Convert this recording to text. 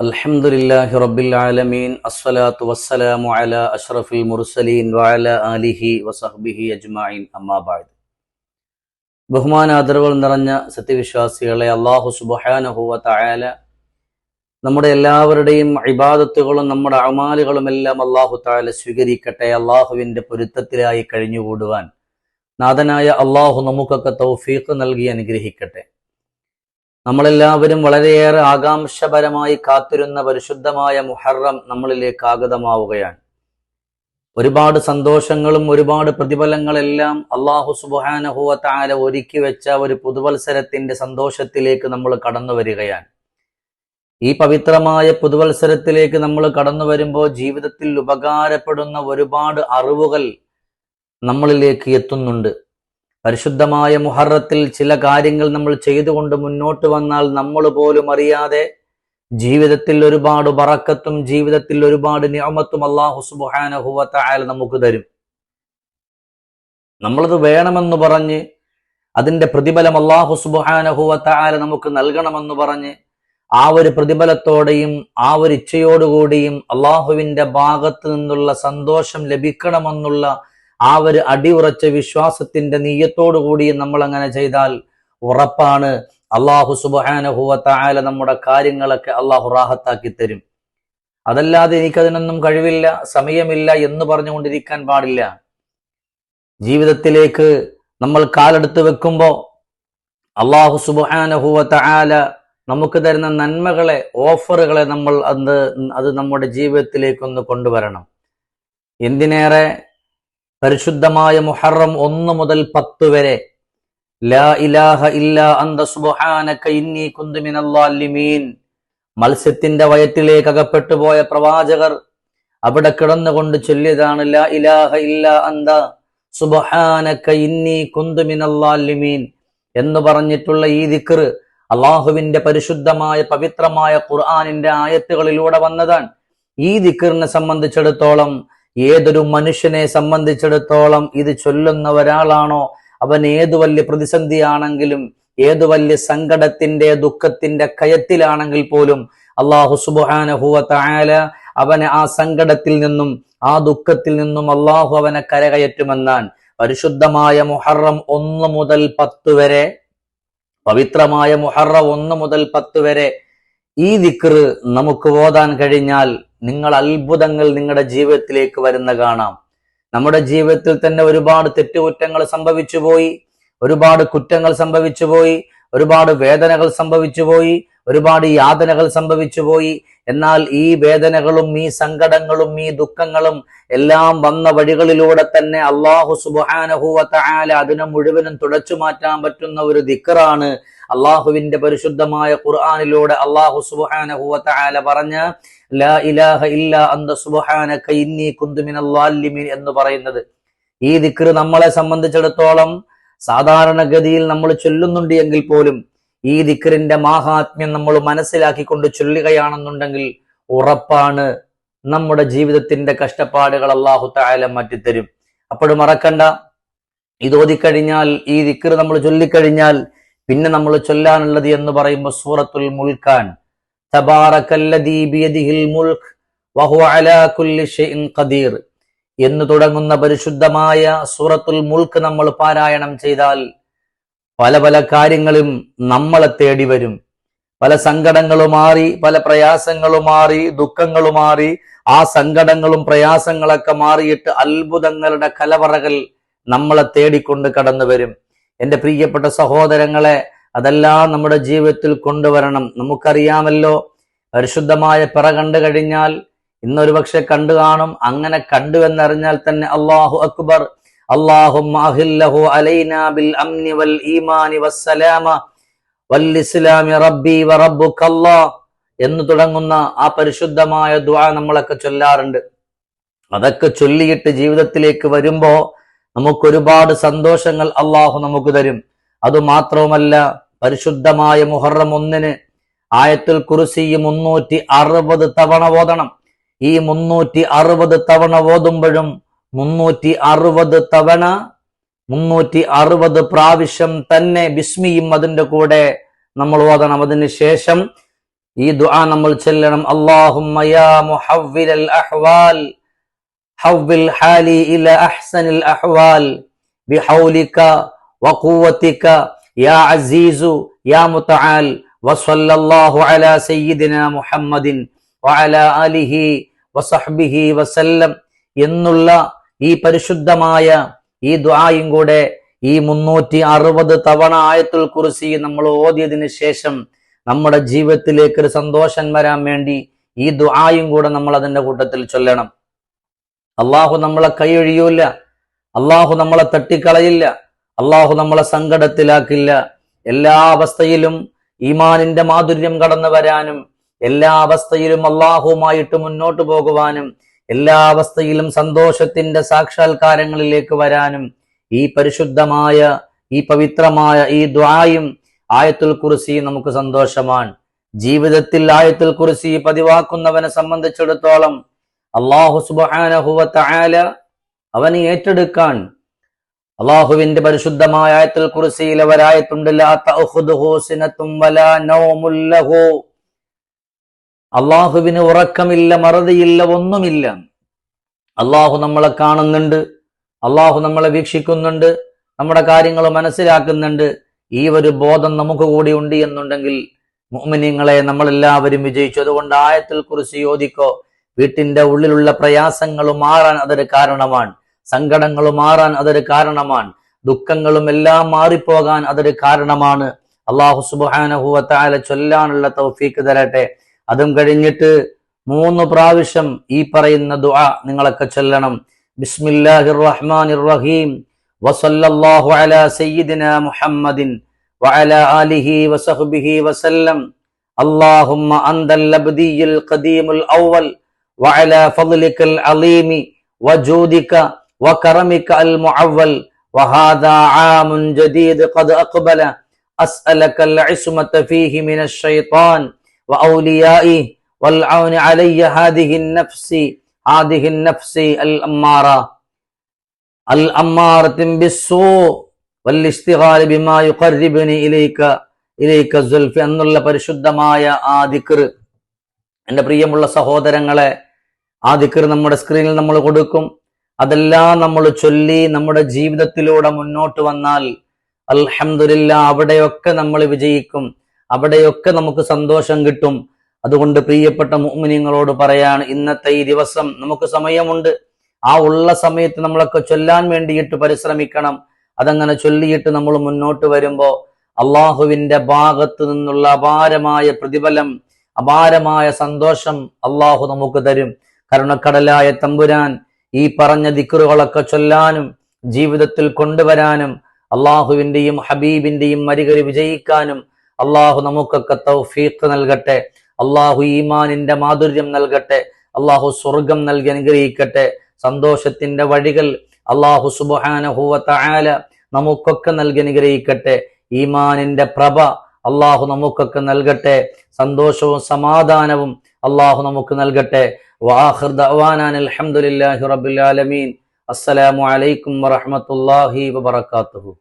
الحمد لله رب العالمين الصلاة والسلام على أشرف المرسلين وعلى آله وصحبه أجمعين أما بعد ബഹുമാന ആദരവുകൾ നിറഞ്ഞ സത്യവിശ്വാസികളെ അള്ളാഹു സുബഹാനഹുവ തആല നമ്മുടെ എല്ലാവരുടെയും ഇബാദത്തുകളും നമ്മുടെ അമാലുകളും എല്ലാം അള്ളാഹു താല സ്വീകരിക്കട്ടെ അള്ളാഹുവിന്റെ പൊരുത്തത്തിലായി കഴിഞ്ഞുകൂടുവാൻ നാഥനായ അള്ളാഹു നമുക്കൊക്കെ തൗഫീഖ് നൽകി അനുഗ്രഹിക്കട്ടെ നമ്മളെല്ലാവരും വളരെയേറെ ആകാംക്ഷപരമായി കാത്തിരുന്ന പരിശുദ്ധമായ മുഹറം നമ്മളിലേക്ക് ആഗതമാവുകയാണ്. ഒരുപാട് സന്തോഷങ്ങളും ഒരുപാട് പ്രതിഫലങ്ങളെല്ലാം അള്ളാഹു സുബാനഹുവ താര ഒരുക്കി വെച്ച ഒരു പുതുവത്സരത്തിന്റെ സന്തോഷത്തിലേക്ക് നമ്മൾ കടന്നു വരികയാണ്. ഈ പവിത്രമായ പുതുവത്സരത്തിലേക്ക് നമ്മൾ കടന്നു വരുമ്പോൾ ജീവിതത്തിൽ ഉപകാരപ്പെടുന്ന ഒരുപാട് അറിവുകൾ നമ്മളിലേക്ക് എത്തുന്നുണ്ട്. പരിശുദ്ധമായ മുഹറത്തിൽ ചില കാര്യങ്ങൾ നമ്മൾ ചെയ്തുകൊണ്ട് മുന്നോട്ട് വന്നാൽ നമ്മൾ പോലും അറിയാതെ ജീവിതത്തിൽ ഒരുപാട് ബറക്കത്തും ജീവിതത്തിൽ ഒരുപാട് നിയമത്തും അള്ളാഹു സുബാനഹുവത്ത അയാൾ നമുക്ക് തരും. നമ്മളത് വേണമെന്ന് പറഞ്ഞ് അതിന്റെ പ്രതിഫലം അള്ളാഹു സുബാനഹുവത്ത അയാൾ നമുക്ക് നൽകണമെന്ന് പറഞ്ഞ് ആ ഒരു പ്രതിഫലത്തോടെയും ആ ഒരു ഇച്ഛയോടുകൂടിയും അള്ളാഹുവിന്റെ ഭാഗത്ത് നിന്നുള്ള സന്തോഷം ലഭിക്കണമെന്നുള്ള ആ ഒരു അടിയുറച്ച വിശ്വാസത്തിന്റെ കൂടി നമ്മൾ അങ്ങനെ ചെയ്താൽ ഉറപ്പാണ്. അള്ളാഹു സുബാനഹുവത്തായ നമ്മുടെ കാര്യങ്ങളൊക്കെ അള്ളാഹു റാഹത്താക്കി തരും. അതല്ലാതെ എനിക്കതിനൊന്നും കഴിവില്ല സമയമില്ല എന്ന് പറഞ്ഞുകൊണ്ടിരിക്കാൻ പാടില്ല. ജീവിതത്തിലേക്ക് നമ്മൾ കാലെടുത്ത് വെക്കുമ്പോ അള്ളാഹു സുബാനഹുവത്തായ നമുക്ക് തരുന്ന നന്മകളെ ഓഫറുകളെ നമ്മൾ അത് അത് നമ്മുടെ ജീവിതത്തിലേക്കൊന്ന് കൊണ്ടുവരണം. എന്തിനേറെ പരിശുദ്ധമായ മുഹറം ഒന്ന് മുതൽ പത്ത് വരെ. ലാ ഇലാഹ ഇന്നി മത്സ്യത്തിന്റെ വയറ്റിലേക്ക് അകപ്പെട്ടു പോയ പ്രവാചകർ അവിടെ കിടന്നുകൊണ്ട് ചൊല്ലിയതാണ് ലാ ഇലാഹ ഇല്ല ഇന്നി എന്ന് പറഞ്ഞിട്ടുള്ള ഈ ദിക്ർ അള്ളാഹുവിന്റെ പരിശുദ്ധമായ പവിത്രമായ ഖുർആാനിന്റെ ആയത്തുകളിലൂടെ വന്നതാണ്. ഈ ദിക്കറിനെ സംബന്ധിച്ചിടത്തോളം ഏതൊരു മനുഷ്യനെ സംബന്ധിച്ചിടത്തോളം ഇത് ചൊല്ലുന്ന ഒരാളാണോ? അവൻ ഏതു വലിയ പ്രതിസന്ധിയാണെങ്കിലും ഏതു വലിയ സങ്കടത്തിന്റെ ദുഃഖത്തിന്റെ കയത്തിലാണെങ്കിൽ പോലും അള്ളാഹു സുബാനഹുവല അവനെ ആ സങ്കടത്തിൽ നിന്നും ആ ദുഃഖത്തിൽ നിന്നും അള്ളാഹു അവനെ കരകയറ്റുമെന്നാൻ പരിശുദ്ധമായ മുഹറം ഒന്ന് മുതൽ പത്ത് വരെ പവിത്രമായ മുഹറം ഒന്ന് മുതൽ പത്ത് വരെ ഈ ദിക്ർ നമുക്ക് ഓതാൻ കഴിഞ്ഞാൽ നിങ്ങൾ അത്ഭുതങ്ങൾ നിങ്ങളുടെ ജീവിതത്തിലേക്ക് വരുന്ന കാണാം. നമ്മുടെ ജീവിതത്തിൽ തന്നെ ഒരുപാട് തെറ്റുകുറ്റങ്ങൾ സംഭവിച്ചു പോയി ഒരുപാട് കുറ്റങ്ങൾ സംഭവിച്ചു പോയി ഒരുപാട് വേദനകൾ സംഭവിച്ചു പോയി ഒരുപാട് യാതനകൾ സംഭവിച്ചു പോയി. എന്നാൽ ഈ വേദനകളും ഈ സങ്കടങ്ങളും ഈ ദുഃഖങ്ങളും എല്ലാം വന്ന വഴികളിലൂടെ തന്നെ അള്ളാഹു തആല അതിനെ മുഴുവനും തുടച്ചു മാറ്റാൻ പറ്റുന്ന ഒരു ദിക്കറാണ് അള്ളാഹുവിന്റെ പരിശുദ്ധമായ ഖുർആാനിലൂടെ അള്ളാഹു സുബാന പറഞ്ഞ ലാ ഇലാഹ ഇല്ല എന്ന് പറയുന്നത്. ഈ ദിക്ർ നമ്മളെ സംബന്ധിച്ചിടത്തോളം സാധാരണഗതിയിൽ നമ്മൾ ചൊല്ലുന്നുണ്ട് എങ്കിൽ പോലും ഈ ദിക്റിന്റെ മാഹാത്മ്യം നമ്മൾ മനസ്സിലാക്കിക്കൊണ്ട് ചൊല്ലുകയാണെന്നുണ്ടെങ്കിൽ ഉറപ്പാണ് നമ്മുടെ ജീവിതത്തിന്റെ കഷ്ടപ്പാടുകൾ അള്ളാഹു തായാല മാറ്റിത്തരും. അപ്പോഴും മറക്കണ്ട ഇത് ഓതിക്കഴിഞ്ഞാൽ ഈ ദിക്ർ നമ്മൾ ചൊല്ലിക്കഴിഞ്ഞാൽ പിന്നെ നമ്മൾ ചൊല്ലാനുള്ളത് എന്ന് പറയുമ്പോൾ സൂറത്തുൽ മുൽഖാൻ ഖദീർ എന്ന് തുടങ്ങുന്ന പരിശുദ്ധമായ സൂറത്തുൽ മുൽക്ക് നമ്മൾ പാരായണം ചെയ്താൽ പല പല കാര്യങ്ങളും നമ്മളെ തേടി വരും. പല സങ്കടങ്ങളും മാറി പല പ്രയാസങ്ങളും മാറി ദുഃഖങ്ങളും മാറി ആ സങ്കടങ്ങളും പ്രയാസങ്ങളൊക്കെ മാറിയിട്ട് അത്ഭുതങ്ങളുടെ കലവറകൾ നമ്മളെ തേടിക്കൊണ്ട് കടന്നു വരും എന്റെ പ്രിയപ്പെട്ട സഹോദരങ്ങളെ അതെല്ലാം നമ്മുടെ ജീവിതത്തിൽ കൊണ്ടുവരണം. നമുക്കറിയാമല്ലോ പരിശുദ്ധമായ പിറ കണ്ടു കഴിഞ്ഞാൽ ഇന്നൊരു പക്ഷെ കണ്ടു കാണും. അങ്ങനെ കണ്ടു എന്നറിഞ്ഞാൽ തന്നെ അള്ളാഹു അക്ബർ അള്ളാഹു ബിൽ അംനി വൽ ഈമാനി വസ്സലാമ എന്ന് തുടങ്ങുന്ന ആ പരിശുദ്ധമായ ദുആ നമ്മളൊക്കെ ചൊല്ലാറുണ്ട്. അതൊക്കെ ചൊല്ലിയിട്ട് ജീവിതത്തിലേക്ക് വരുമ്പോ നമുക്ക് ഒരുപാട് സന്തോഷങ്ങൾ അള്ളാഹു നമുക്ക് തരും. അതുമാത്രവുമല്ല പരിശുദ്ധമായ മുഹറം ഒന്നിന് ആയത്തുൽ കുറിസി മുന്നൂറ്റി അറുപത് തവണ ഓതണം. ഈ മുന്നൂറ്റി അറുപത് തവണ ഓതുമ്പോഴും മുന്നൂറ്റി അറുപത് തവണ മുന്നൂറ്റി അറുപത് പ്രാവശ്യം തന്നെ ബിസ്മിയും അതിന്റെ കൂടെ നമ്മൾ ഓതണം. അതിന് ശേഷം ഈ ദുആ നമ്മൾ ചെല്ലണം. യാ മുഹവ്വിലൽ അഹ്വാൽ ഹവ്വിൽ ഹാലി ഇല അഹ്സനിൽ അഹ്വാൽ. ബിഹൗലിക വഖുവതിക യാ അസീസു യാ മുതആൽ വസല്ലല്ലാഹു അലാ സയ്യിദിന മുഹമ്മദിൻ വഅലാ ആലിഹി വസഹ്ബിഹി വസല്ലം. എന്നുള്ള ഈ പരിശുദ്ധമായ ഈ ദുആയും കൂടെ ഈ മുന്നൂറ്റി അറുപത് തവണ ആയത്തുൽ കുറിസി നമ്മൾ ഓതിയതിനു ശേഷം നമ്മുടെ ജീവിതത്തിലേക്ക് ഒരു സന്തോഷം വരാൻ വേണ്ടി ഈ ദുആയും കൂടെ നമ്മൾ അതിന്റെ കൂട്ടത്തിൽ ചൊല്ലണം. അള്ളാഹു നമ്മളെ കൈയൊഴിയൂല. അള്ളാഹു നമ്മളെ തട്ടിക്കളയില്ല. അള്ളാഹു നമ്മളെ സങ്കടത്തിലാക്കില്ല. എല്ലാ അവസ്ഥയിലും ഈമാനിന്റെ മാധുര്യം കടന്നു വരാനും എല്ലാ അവസ്ഥയിലും അള്ളാഹുമായിട്ട് മുന്നോട്ട് പോകുവാനും എല്ലാ അവസ്ഥയിലും സന്തോഷത്തിന്റെ സാക്ഷാത്കാരങ്ങളിലേക്ക് വരാനും ഈ പരിശുദ്ധമായ ഈ പവിത്രമായ ഈ ദ്വായും ആയത്തുൽ കുറിസി നമുക്ക് സന്തോഷമാണ്. ജീവിതത്തിൽ ആയത്തുൽ കുറിസി പതിവാക്കുന്നവനെ സംബന്ധിച്ചിടത്തോളം അള്ളാഹു സുബാനഹുവല അവന് ഏറ്റെടുക്കാൻ. അള്ളാഹുവിന്റെ പരിശുദ്ധമായ ആയത്തുൽ കുറിസിയിൽ ലഹു. അള്ളാഹുവിന് ഉറക്കമില്ല മറതിയില്ല ഒന്നുമില്ല. അള്ളാഹു നമ്മളെ കാണുന്നുണ്ട് അള്ളാഹു നമ്മളെ വീക്ഷിക്കുന്നുണ്ട് നമ്മുടെ കാര്യങ്ങൾ മനസ്സിലാക്കുന്നുണ്ട്. ഈ ഒരു ബോധം നമുക്ക് കൂടി ഉണ്ട് എന്നുണ്ടെങ്കിൽ മുഅ്മിനീങ്ങളെ നമ്മളെല്ലാവരും വിജയിച്ചു. അതുകൊണ്ട് ആയത്തിൽ കുറിച്ച് യോദിക്കോ വീട്ടിന്റെ ഉള്ളിലുള്ള പ്രയാസങ്ങൾ മാറാൻ അതൊരു കാരണമാണ് സങ്കടങ്ങൾ മാറാൻ അതൊരു കാരണമാണ് ദുഃഖങ്ങളും എല്ലാം മാറിപ്പോകാൻ അതൊരു കാരണമാണ് അള്ളാഹു സുബാനഹുവത്താല ചൊല്ലാനുള്ള തൗഫീക്ക് തരട്ടെ അതും കഴിഞ്ഞിട്ട് മൂന്ന് പ്രാവശ്യം ഈ പറയുന്ന ദുആ നിങ്ങളൊക്കെ ചൊല്ലണം ബിസ്മില്ലാഹിർ റഹ്മാനിർ റഹീം വസല്ലല്ലാഹു അലാ സയ്യിദിന മുഹമ്മദിൻ وعلى آله وصحبه وسلم اللهم أنت الأبدي القديم الأول وعلى فضلك العظيم وجودك وكرمك المعول وهذا عام جديد قد أقبل أسألك العصمة فيه من الشيطان وأوليائه والعون علي هذه النفس هذه النفس الأمارة الأمارة بالسوء വല്ലിസ്തിഹാല് ബിമാ യുഖർരിബുനി ഇലൈക ഇലൈക സുൽഫി എന്നുള്ള പരിശുദ്ധമായ ആ ദിക്ർ എൻ്റെ പ്രിയമുള്ള സഹോദരങ്ങളെ ആ ദിക്കർ നമ്മുടെ സ്ക്രീനിൽ നമ്മൾ കൊടുക്കും. അതെല്ലാം നമ്മൾ ചൊല്ലി നമ്മുടെ ജീവിതത്തിലൂടെ മുന്നോട്ട് വന്നാൽ അൽഹമില്ല അവിടെയൊക്കെ നമ്മൾ വിജയിക്കും. അവിടെയൊക്കെ നമുക്ക് സന്തോഷം കിട്ടും. അതുകൊണ്ട് പ്രിയപ്പെട്ട മുഅ്മിനീങ്ങളോട് പറയാണ് ഇന്നത്തെ ഈ ദിവസം നമുക്ക് സമയമുണ്ട്. ആ ഉള്ള സമയത്ത് നമ്മളൊക്കെ ചൊല്ലാൻ വേണ്ടിയിട്ട് പരിശ്രമിക്കണം. അതങ്ങനെ ചൊല്ലിയിട്ട് നമ്മൾ മുന്നോട്ട് വരുമ്പോൾ അള്ളാഹുവിന്റെ ഭാഗത്ത് നിന്നുള്ള അപാരമായ പ്രതിഫലം അപാരമായ സന്തോഷം അള്ളാഹു നമുക്ക് തരും. കരുണക്കടലായ തമ്പുരാൻ ഈ പറഞ്ഞ ദിക്കറുകളൊക്കെ ചൊല്ലാനും ജീവിതത്തിൽ കൊണ്ടുവരാനും അള്ളാഹുവിന്റെയും ഹബീബിന്റെയും മരികരി വിജയിക്കാനും അള്ളാഹു നമുക്കൊക്കെ തൗഫീഖ് നൽകട്ടെ. അള്ളാഹു ഈമാനിന്റെ മാധുര്യം നൽകട്ടെ. അള്ളാഹു സ്വർഗം നൽകി അനുഗ്രഹിക്കട്ടെ. സന്തോഷത്തിന്റെ വഴികൾ അള്ളാഹു സുബാനഹുവ ആല നമുക്കൊക്കെ നൽകി അനുഗ്രഹിക്കട്ടെ. ഈമാനിന്റെ പ്രഭ അള്ളാഹു നമുക്കൊക്കെ നൽകട്ടെ. സന്തോഷവും സമാധാനവും അള്ളാഹു നമുക്ക് നൽകട്ടെ. വാഹിർ ദഅ്വാനാൻ അൽഹംദുലില്ലാഹി റബ്ബിൽ ആലമീൻ. അസ്സലാമു അലൈക്കും വറഹ്മത്തുള്ളാഹി വബറകാതുഹു.